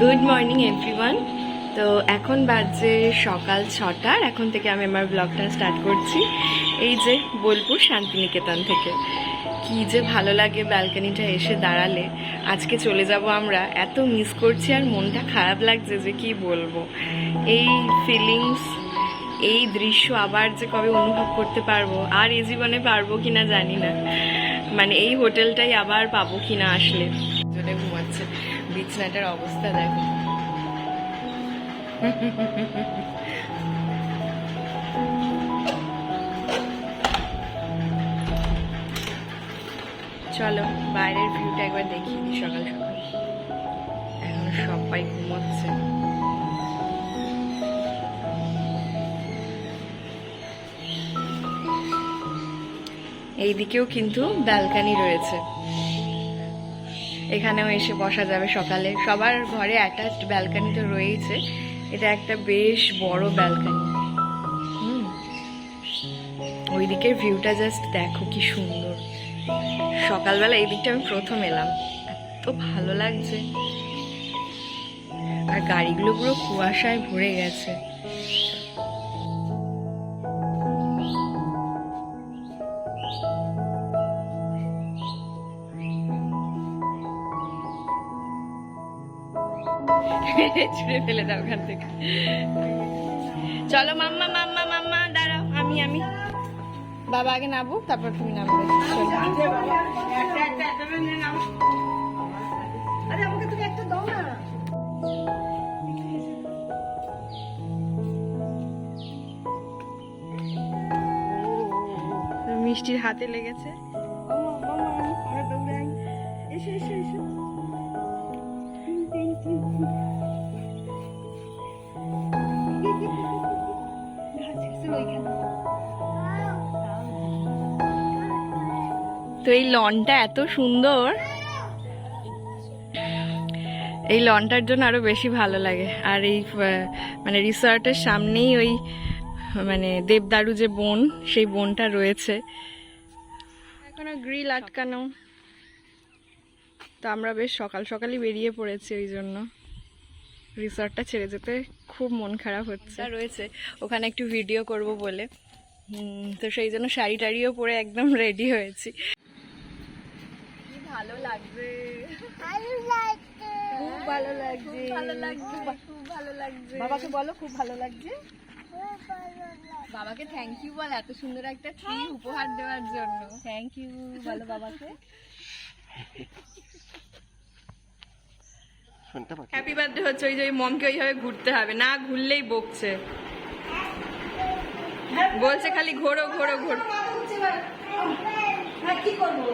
Good morning everyone তো এখন বাজে সকাল ছটার। এখন থেকে আমি আমার ব্লগটা স্টার্ট করছি। এই যে বোলপুর শান্তিনিকেতন থেকে। কি যে ভালো লাগে ব্যালকানিটা এসে দাঁড়ালে। আজকে চলে যাব আমরা। এত মিস করছি আর মনটা খারাপ লাগছে যে কি বলব। এই ফিলিংস এই দৃশ্য আবার যে কবে অনুভব করতে পারব, আর এই জীবনে পারব কিনা জানি না। মানে এই হোটেলটাই আবার পাবো কিনা আসলে। জন্য ঘুমাচ্ছে। বিছনাটার অবস্থা দেখো। চলো, বাইরের ভিউটা একবার দেখি সকাল সকাল। এখন সবাই ঘুমাচ্ছে। এইদিকেও কিন্তু ব্যালকানি রয়েছে। এখানেও এসে বসা যাবে সকালে। সবার ঘরে অ্যাটাচড ব্যালকানি তো রয়েছে এটা একটা বেশ বড় ব্যালকানি হুম। ওই দিকের ভিউটা জাস্ট দেখো কি সুন্দর। সকালবেলা এই দিকটা আমি প্রথম এলাম। এত ভালো লাগছে। আর গাড়িগুলো পুরো কুয়াশায় ভরে গেছে। ছুঁড়ে ফেলে দাও ওখান থেকে। চলো মাম্মা মাম্মা মাম্মা, দাঁড়াও, আমি আমি। বাবা আগে নাবো তারপর তুমি নামবে। মিষ্টির হাতে লেগেছে। এসো এসো এসো। তো এই লনটা এত সুন্দর। এই লনটার জন্য আরও বেশি ভালো লাগে। আর এই মানে রিসর্টের সামনেই ওই মানে দেবদারু যে বন, সেই বনটা রয়েছে। এখনও গ্রিল আটকানো। তো আমরা বেশ সকাল সকালই বেরিয়ে পড়েছি ওই জন্য রিসর্টটা ছেড়ে যেতে খুব মন খারাপ হচ্ছে। রয়েছে। ওখানে একটু ভিডিও করব বলে। তো সেই জন্য শাড়ি টাড়িও পরে একদম রেডি হয়েছি। কি ভালো লাগবে। খুব ভালো লাগছে। ভালো লাগছে। খুব ভালো লাগছে। বাবাকে বলো খুব ভালো লাগছে? বাবাকে থ্যাংক ইউ বল এত সুন্দর একটা ট্রি উপহার দেওয়ার জন্য। থ্যাংক ইউ বলো বাবাকে। হ্যাপি বার্থডে হচ্ছে ওই যে ওই মমকে ওইভাবে ঘুরতে হবে না ঘুরলেই বকছে। বলছে খালি ঘোরো ঘোরো ঘোরো। হ্যাঁ কি করব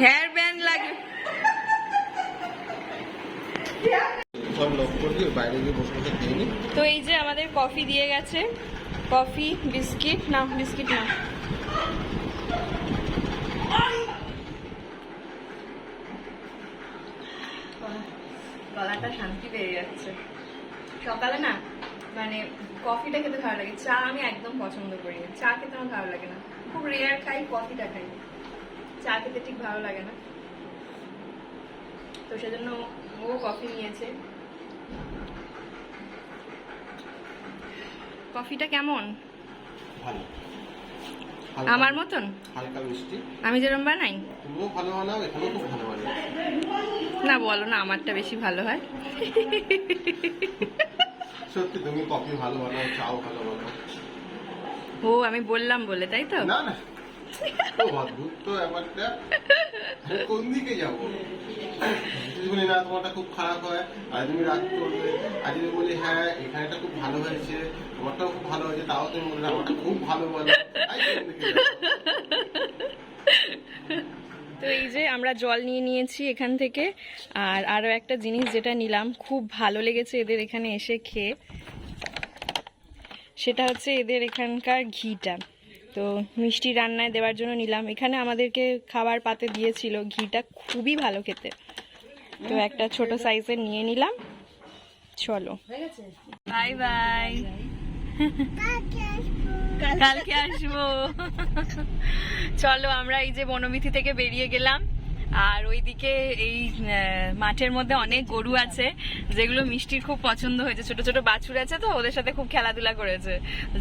হেয়ার ব্যান্ড লাগে তো এই যে আমাদের কফি দিয়ে গেছে। কফি বিস্কিট না বিস্কিট না। গলাটা শান্তি পেয়ে যাচ্ছে। সকালে না মানে কফিটা খেতে ভালো লাগে। চা আমি একদম পছন্দ করি না। চা খেতে আমার ভালো লাগে না। খুব রেয়ার খাই কফিটা খাই। চা খেতে ঠিক ভালো লাগে না। তো সেজন্য ও কফি নিয়েছে। কফিটা কেমন? ভালো। আমার মতন? হালকা মিষ্টি। আমি যেরকম বানাই? তুমিও ভালো বানাও এখানেও খুব ভালো বানাও। না বলো না আমারটা বেশি ভালো হয়। সত্যি তুমি কফি ভালো বানাও চাও ভালো বানাও। ও আমি বললাম বলে তাই তো? না না। খুব অদ্ভুত তো ব্যাপারটা। কোন দিকে যাব? যদি বলি না তোমারটা খুব খারাপ হয়। আর তুমি রাগ করবে। আর যদি বলি হ্যাঁ এখানেটা খুব ভালো হয়েছে। তোমারটাও খুব ভালো হয়েছে তাও তুমি বলবে আমারটা খুব ভালো বলে? তো এই যে আমরা জল নিয়ে নিয়েছি এখান থেকে। আর আরও একটা জিনিস যেটা নিলাম খুব ভালো লেগেছে এদের এখানে এসে খেয়ে। সেটা হচ্ছে এদের এখানকার ঘিটা। তো মিষ্টি রান্নায় দেওয়ার জন্য নিলাম। এখানে আমাদেরকে খাবার পাতে দিয়েছিল ঘিটা খুবই ভালো খেতে। তো একটা ছোট সাইজের নিয়ে নিলাম। চলো। বাই। বাই। কালকে আসব। চলো আমরা এই যে বনবিথি থেকে বেরিয়ে গেলাম। আর ওইদিকে এই মাঠের মধ্যে অনেক গরু আছে যেগুলো মিষ্টির খুব পছন্দ হয়েছে। ছোট ছোট বাছুর আছে তো ওদের সাথে খুব খেলাধুলা করেছে।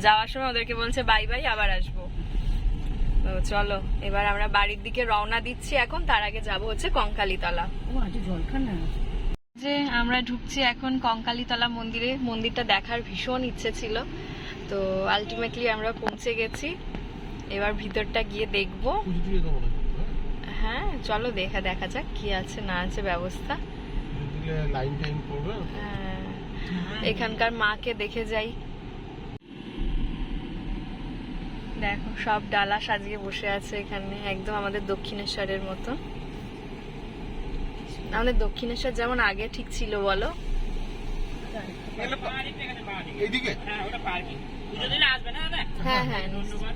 যাওয়ার সময় ওদেরকে বলছে বাই বাই আবার আসব। তো চলো এবার আমরা বাড়ির দিকে রওনা দিচ্ছি এখন। তার আগে যাব হচ্ছে কঙ্কালীতলা। যে আমরা ঢুকছি এখন কঙ্কালীতলা মন্দিরে। মন্দিরটা দেখার ভীষণ ইচ্ছে ছিল। তো আলটিমেটলি আমরা পৌঁছে গেছি। এবার ভিতরটা গিয়ে দেখব। হ্যাঁ চলো দেখা দেখা যাক কি আছে না আছে ব্যবস্থা। হ্যাঁ, এখানকার মাকে দেখে যাই। দেখো সব ডালা সাজিয়ে বসে আছে এখানে একদম আমাদের দক্ষিণেশ্বরের মতো। আমাদের দক্ষিণেশ্বর যেমন আগে ঠিক ছিল বলো? এইদিকে হ্যাঁ হ্যাঁ নিশ্চয়ই।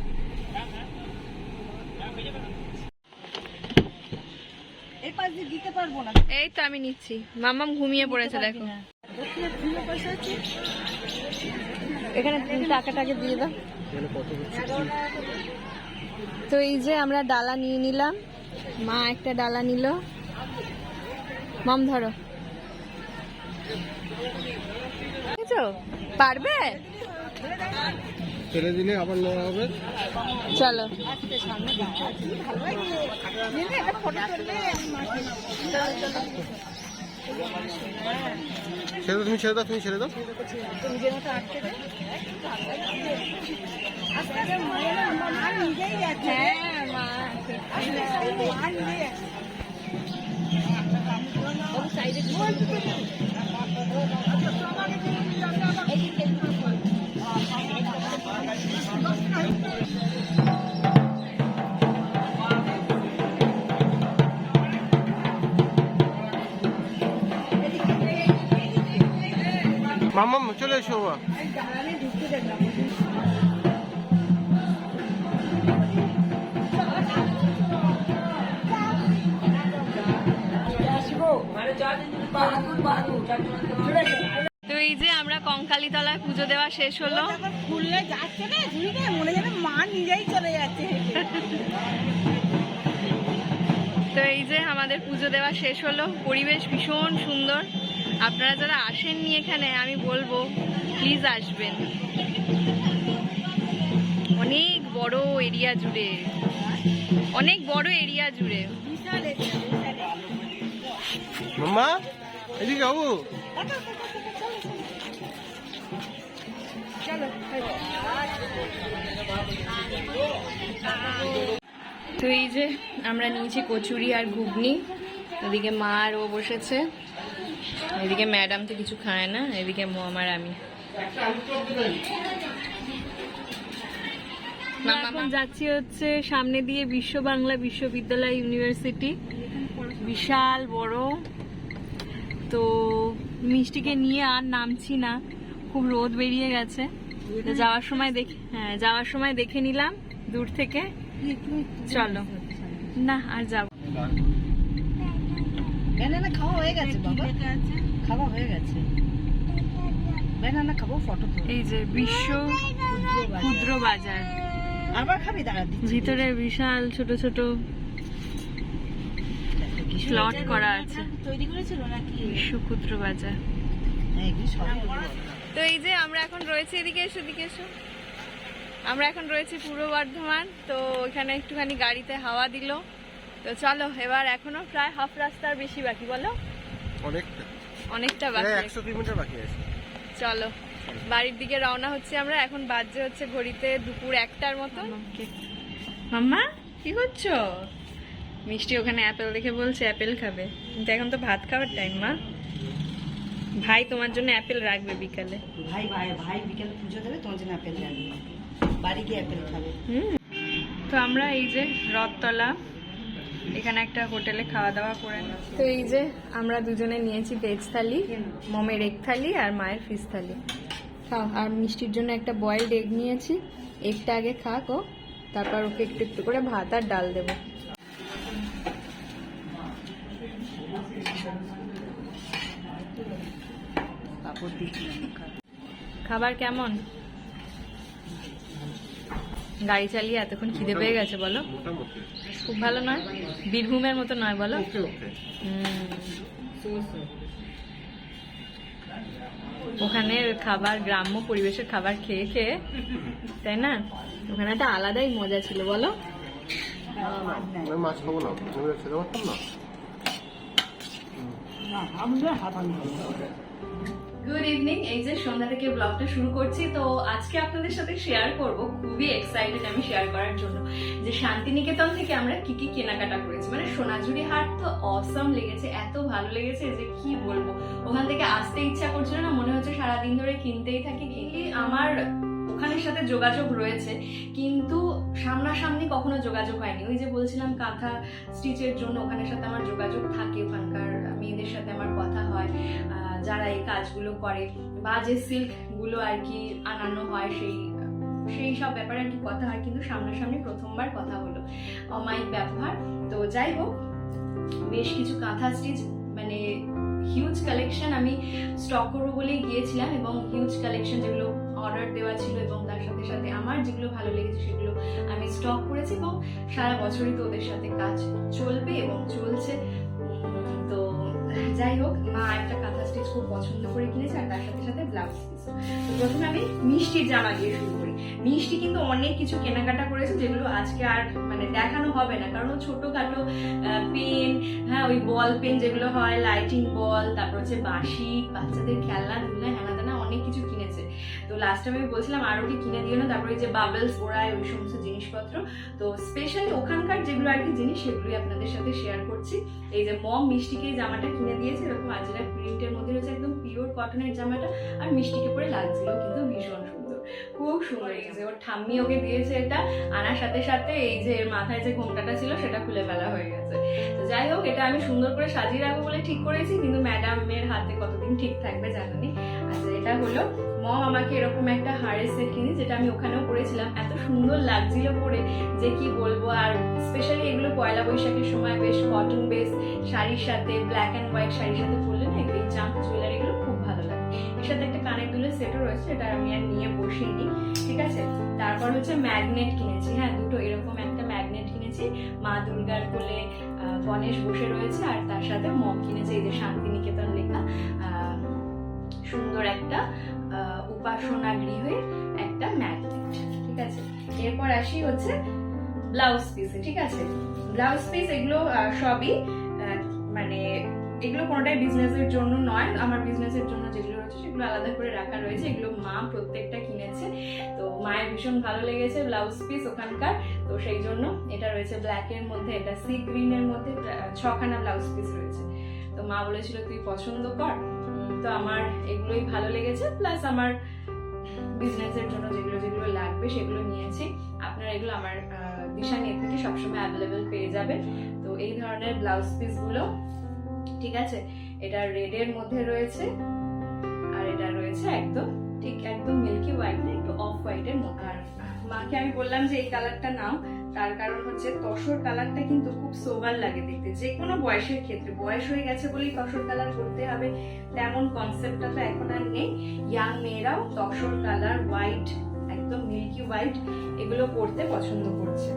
এই পাশ দিয়ে দিতে পারব না। এই তো আমি নিচ্ছি। মামাম ঘুমিয়ে পড়েছে দেখো। এখানে টাকাটাকে দিয়ে দাও। তো এই যে আমরা ডালা নিয়ে নিলাম। মা একটা ডালা নিল। মাম ধরো। দেখেছ? পারবে? ছেড়ে দিলে আবার নেওয়া হবে। চলো। ছেড়ে তুমি ছেড়ে দাও তুমি ছেড়ে দাও। মা। নিজেই যাচ্ছে মা মা নিজেই যাচ্ছে মাম্মাম চলে এসো বাবা তো এই যে আমরা কঙ্কালীতলায় পুজো দেওয়া শেষ হলো। খুললে যাচ্ছে না ঝুড়িতে মনে যেন মা নিজেই চলে যাচ্ছে। তো এই যে আমাদের পুজো দেওয়া শেষ হলো পরিবেশ ভীষণ সুন্দর। আপনারা যারা আসেননি এখানে আমি বলব প্লিজ আসবেন। অনেক বড় এরিয়া জুড়ে অনেক বড় এরিয়া জুড়ে। বিশাল। মাম্মা? এদিকে বাবু তো এই যে আমরা নিয়েছি কচুরি আর ঘুগনি ওদিকে মা আর ও বসেছে এদিকে ম্যাডাম তো কিছু খায় না এদিকে মম আর আমি। এখন যাচ্ছি হচ্ছে সামনে দিয়ে বিশ্ব বাংলা বিশ্ববিদ্যালয় ইউনিভার্সিটি বিশাল বড়। তো মিষ্টিকে নিয়ে আর নামছি না। খুব রোদ বেরিয়ে গেছে। যাওয়ার সময় দেখে হ্যাঁ যাওয়ার সময় দেখে নিলাম দূর থেকে। চলো। না আর যাব। ব্যানানা খাওয়া হয়ে গেছে বাবা। খাওয়া হয়ে গেছে। ব্যানানা খাব ফটো এই যে বিশ্ব ক্ষুদ্র বাজার। আবার খাবি দাঁড়া ভিতরে বিশাল ছোট ছোট প্লট করা আছে। তৈরি করেছিল নাকি? বাজার। হ্যাঁ তো এই যে আমরা এখন রয়েছে এদিকে এসো এদিকে এসো। আমরা এখন রয়েছি পূর্ব বর্ধমান তো এখানে একটুখানি গাড়িতে হাওয়া দিল। তো চলো এবার এখনও প্রায় হাফ রাস্তার বেশি বাকি বলো? অনেকটা। অনেকটা বাকি। আছে। একশো কিলোমিটার বাকি আছে। চলো বাড়ির দিকে রওনা হচ্ছে আমরা। এখন বাজে হচ্ছে ঘড়িতে দুপুর একটার মতো। মাম্মা? কি করছ? মিষ্টি ওখানে অ্যাপেল দেখে বলছে অ্যাপেল খাবে। কিন্তু এখন তো ভাত খাওয়ার টাইম মা। ভাই তোমার জন্য অ্যাপেল রাখবে বিকালে। ভাই ভাই ভাই বিকেল পুজো দেবে তোমার জন্য অ্যাপেল লাগবে বাড়ি গিয়ে অ্যাপেল খাবে। হুম। তো আমরা এই যে রথতলা এখানে একটা হোটেলে খাওয়া দাওয়া করে। তো এই যে আমরা দুজনে নিয়েছি ভেজ থালি মমের এগ থালি আর মায়ের ফিশ থালি। খাও আর মিষ্টির জন্য একটা বয়েলড এগ নিয়েছি। এগটা আগে খাক ও তারপর ওকে একটু একটু করে ভাত আর ডাল দেবো। কাপড় দিচ্ছিলাম খাবার কেমন? গাড়ি চালিয়ে এতক্ষণ খিদে পেয়ে গেছে বলো। খুব ভালো নয়? বীরভূমের মতো নয় বলো। ওখানের খাবার গ্রাম্য পরিবেশের খাবার খেয়ে খেয়ে তাই না? ওখানে একটা আলাদাই মজা ছিল বলো। মাছ খাব না আমরা গুড ইভিনিং এই যে সন্ধ্যা থেকে ব্লগটা শুরু করছি, তো আজকে আপনাদের সাথে শেয়ার করব খুবই এক্সাইটেড আমি শেয়ার করার জন্য। যে শান্তিনিকেতন থেকে আমরা কি কি কেনাকাটা করেছি। মানে সোনাঝুরি হাট তো অসম লেগেছে, এত ভালো লেগেছে যে কি বলব। ওখান থেকে আসতে ইচ্ছা করছিল না, মনে হচ্ছে সারাদিন ধরে কিনতেই থাকি। আমার ওখানের সাথে যোগাযোগ রয়েছে, কিন্তু সামনাসামনি কখনো যোগাযোগ হয়নি। ওই যে বলছিলাম, কাঁথা স্টিচের জন্য ওখানের সাথে আমার যোগাযোগ থাকে, ওখানকার মেয়েদের সাথে আমার কথা হয়। যারা এই কাজগুলো করে বা যে সিল্কগুলো আর কি আনানো হয় সেই সেই সব ব্যাপারে আর কি কথা হয়, কিন্তু সামনাসামনি প্রথমবার কথা হলো। অমায়িক ব্যবহার। তো যাই হোক, বেশ কিছু কাঁথা স্টিচ মানে হিউজ কালেকশন আমি স্টক করব বলেই গিয়েছিলাম এবং হিউজ কালেকশন যেগুলো অর্ডার দেওয়া ছিল এবং তার সাথে সাথে আমার যেগুলো ভালো লেগেছে সেগুলো আমি স্টক করেছি এবং সারা বছরই তো ওদের সাথে কাজ চলবে এবং চলছে। যাই হোক, মা একটা কাঁথা স্টিচ খুব পছন্দ করে কিনেছে আর তার সাথে সাথে ব্লাউজ পিস তো প্রথমে আমি মিষ্টির জামা দিয়ে শুরু করি। মিষ্টি কিন্তু অনেক কিছু কেনাকাটা করেছে যেগুলো আজকে আর মানে দেখানো হবে না। কারণ ছোটোখাটো পেন হ্যাঁ ওই বল পেন যেগুলো হয় লাইটিং বল তারপর হচ্ছে বাঁশি, বাচ্চাদের খেলনা ধুলনা লাস্ট আমি বলছিলাম আরও কি কিনে দিও না, তারপরে যে বাবলস ওড়ায় ওই সমস্ত জিনিসপত্র। তো স্পেশালি ওখানকার যেগুলো আর কি জিনিস, সেগুলোই আপনাদের সাথে শেয়ার করছি। এই যে মম মিষ্টিকে এই জামাটা কিনে দিয়েছে, এরকম আজরা প্রিন্টের মধ্যে রয়েছে একদম পিওর কটনের জামাটা, আর মিষ্টিকে পরে লাগছিল কিন্তু ভীষণ খুব সুন্দর লেগেছে ওর ঠাম্মি ওকে দিয়েছে এটা, আনার সাথে সাথে এই যে মাথায় যে ঘোমটাটা ছিল, সেটা খুলে ফেলা হয়ে গেছে। তো যাই হোক, এটা আমি সুন্দর করে সাজিয়ে রাখব বলে ঠিক করেছি, কিন্তু ম্যাডামের হাতে কতদিন ঠিক থাকবে জানি আচ্ছা এটা হলো মম আমাকে এরকম একটা হাড়ের সেট কিনি, যেটা আমি ওখানেও পরেছিলাম এত সুন্দর লাগছিল পরে যে কি বলব, আর স্পেশালি এগুলো পয়লা বৈশাখের সময় বেশ কটন বেস শাড়ির সাথে ব্ল্যাক অ্যান্ড হোয়াইট শাড়ির সাথে পরলে না, এই জাম্প জুয়েলারি এগুলো খুব ভালো লাগে। এর সাথে একটা কানের দুলের সেটও রয়েছে, এটা আমি আর নিয়ে বসিনি, ঠিক আছে? তারপর হচ্ছে ম্যাগনেট কিনেছি হ্যাঁ দুটো এরকম একটা ম্যাগনেট কিনেছি, মা দুর্গার কোলে গণেশ বসে রয়েছে, আর তার সাথে মম কিনেছে, এই যে শান্তিনিকেতন লেখা সুন্দর একটা উপাসনা গৃহে একটা ম্যাগনেট ঠিক আছে? এরপর আসি হচ্ছে ব্লাউজ পিসে ঠিক আছে? ব্লাউজ পিস এগুলো সবই মানে এগুলো কোনোটাই বিজনেসের জন্য নয়। আমার বিজনেসের জন্য যেগুলো রয়েছে সেগুলো আলাদা করে রাখা রয়েছে। এগুলো মা প্রত্যেকটা কিনেছে। তো মায়ের ভীষণ ভালো লেগেছে ব্লাউজ পিস ওখানকার। তো সেই জন্য এটা রয়েছে ব্ল্যাক এর মধ্যে, এটা সি গ্রিন এর মধ্যে ছখানা ব্লাউজ পিস রয়েছে। তো মা বলেছিল, তুই পছন্দ কর? তো আমার এগুলোই ভালো লেগেছে প্লাস আমার বিজনেসের জন্য যেগুলো যেগুলো লাগবে সেগুলো নিয়েছি। আপনারা এগুলো আমার দিশা নেট থেকে সবসময় অ্যাভেলেবেল পেয়ে যাবেন। তো এই ধরনের ব্লাউজ পিসগুলো ঠিক আছে? এটা রেডের মধ্যে রয়েছে, আর এটা রয়েছে একদম, ঠিক একদম মিল্কি হোয়াইট একটু অফ হোয়াইটের আর মাকে আমি বললাম যে এই কালারটা নাও, তার কারণ হচ্ছে তসর কালারটা কিন্তু খুব সোবার লাগে দেখতে। যে কোনো বয়সের ক্ষেত্রে, বয়স হয়ে গেছে বলেই তসর কালার করতে হবে, তেমন কনসেপ্টটা তো এখন আর নেই। ইয়াং মেয়েরাও তসর কালার হোয়াইট একদম মিল্কি হোয়াইট এগুলো পরতে পছন্দ করছে।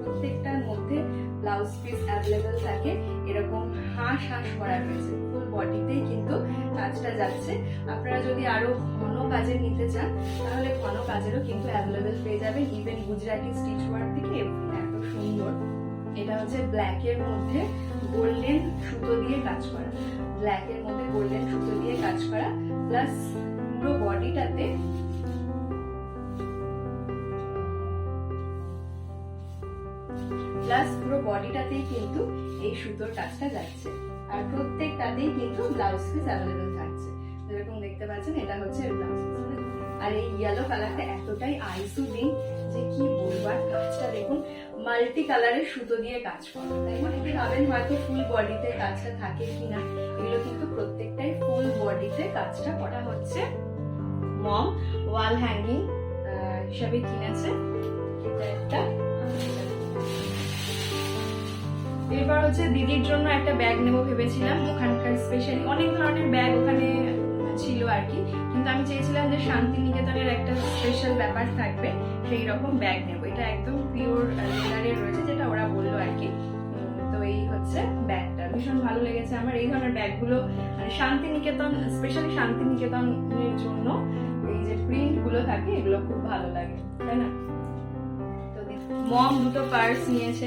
প্রত্যেকটার মধ্যে ব্লাউজ পিস অ্যাভেলেবেল থাকে, এরকম হাঁস হাঁস করা রয়েছে। বডিতেই কিন্তু কাজটা যাচ্ছে। আপনারা যদি আরও ঘন কাজের নিতে চান, তাহলে ঘন কাজেরও কিন্তু অ্যাভেলেবেল পেয়ে যাবেন ইভেন গুজরাটি স্টিচ ওয়ার্ক থেকে। এত সুন্দর। এটা হচ্ছে ব্ল্যাক এর মধ্যে গোল্ডেন সুতো দিয়ে কাজ করা। ব্ল্যাক এর মধ্যে গোল্ডেন সুতো দিয়ে কাজ করা। প্লাস পুরো বডিটাতে প্লাস পুরো বডিটাতেই কিন্তু এই সুতোর কাজটা যাচ্ছে। আর প্রত্যেকটাতেই কিন্তু ব্লাউজ পিস অ্যাভেলেবেল থাকছে। যেরকম দেখতে পাচ্ছেন, এটা হচ্ছে ব্লাউজ আর এই ইয়েলো কালারটা এতটাই আইসুদিং যে কি বলব, আর কাজটা দেখুন মাল্টি কালারের সুতো দিয়ে কাজ করা। তাই মানে ভাবেন হয়তো ফুল বডিতে কাজটা থাকে কিনা, এগুলো কিন্তু প্রত্যেকটাই ফুল বডিতে কাজটা করা হচ্ছে। মম ওয়াল হ্যাঙ্গিং হিসাবে কিনেছে। এটা একটা এরপর হচ্ছে দিদির জন্য একটা ব্যাগ নেব ভেবেছিলাম, ওখানকার স্পেশালি অনেক ধরনের ব্যাগ ওখানে ছিল আর কি। কিন্তু আমি চেয়েছিলাম যে শান্তিনিকেতনের একটা স্পেশাল ব্যাপার থাকবে, সেই রকম ব্যাগ নেব। এটা একদম পিওর লেদারের রয়েছে যেটা ওরা বলল আর কি। তো এই হচ্ছে ব্যাগটা। ভীষণ ভালো লেগেছে আমার এই ধরনের ব্যাগগুলো মানে শান্তিনিকেতন স্পেশালি শান্তিনিকেতনের জন্য এই যে প্রিন্টগুলো থাকে, এগুলো খুব ভালো লাগে, তাই না? মম দুটো পার্স নিয়েছে।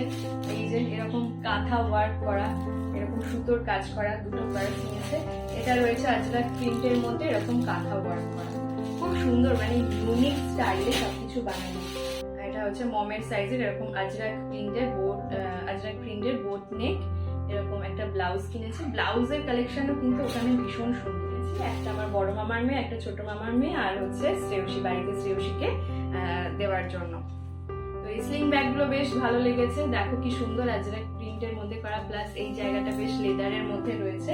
এই যে এরকম কাঁথা ওয়ার্ক করা, এরকম সুতোর কাজ করা দুটো পার্স নিয়েছে। এটা রয়েছে আজরাক প্রিন্টের মধ্যে এরকম কাঁথা ওয়ার্ক করা। খুব সুন্দর মানে ইউনিক স্টাইলে সবকিছু বানানো। এটা হচ্ছে মমের সাইজের এরকম আজরাক প্রিন্টের বোট আজরাক প্রিন্টের বোট নেক এরকম একটা ব্লাউজ কিনেছে। ব্লাউজের কালেকশনও কিন্তু ওখানে ভীষণ সুন্দর একটা আমার বড় মামার মেয়ে, একটা ছোট মামার মেয়ে, আর হচ্ছে শ্রেয়সী, বাড়িতে শ্রেয়সীকে দেওয়ার জন্য। তো এই স্লিং ব্যাগগুলো বেশ ভালো লেগেছে। দেখো কি সুন্দর আজরাক প্রিন্টের মধ্যে করা, প্লাস এই জায়গাটা বেশ লেদারের মধ্যে রয়েছে।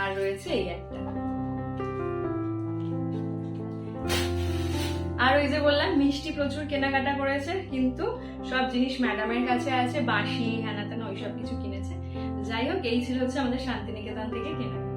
আর রয়েছে এই একটা। আর ওই যে বললাম, মিষ্টি প্রচুর কেনাকাটা করেছে, কিন্তু সব জিনিস ম্যাডামের কাছে আছে, বাঁশি হ্যানা ত্যানা ওইসব কিছু কিনেছে। যাই হোক, এই ছিল হচ্ছে আমাদের শান্তিনিকেতন থেকে কেনাকাটা।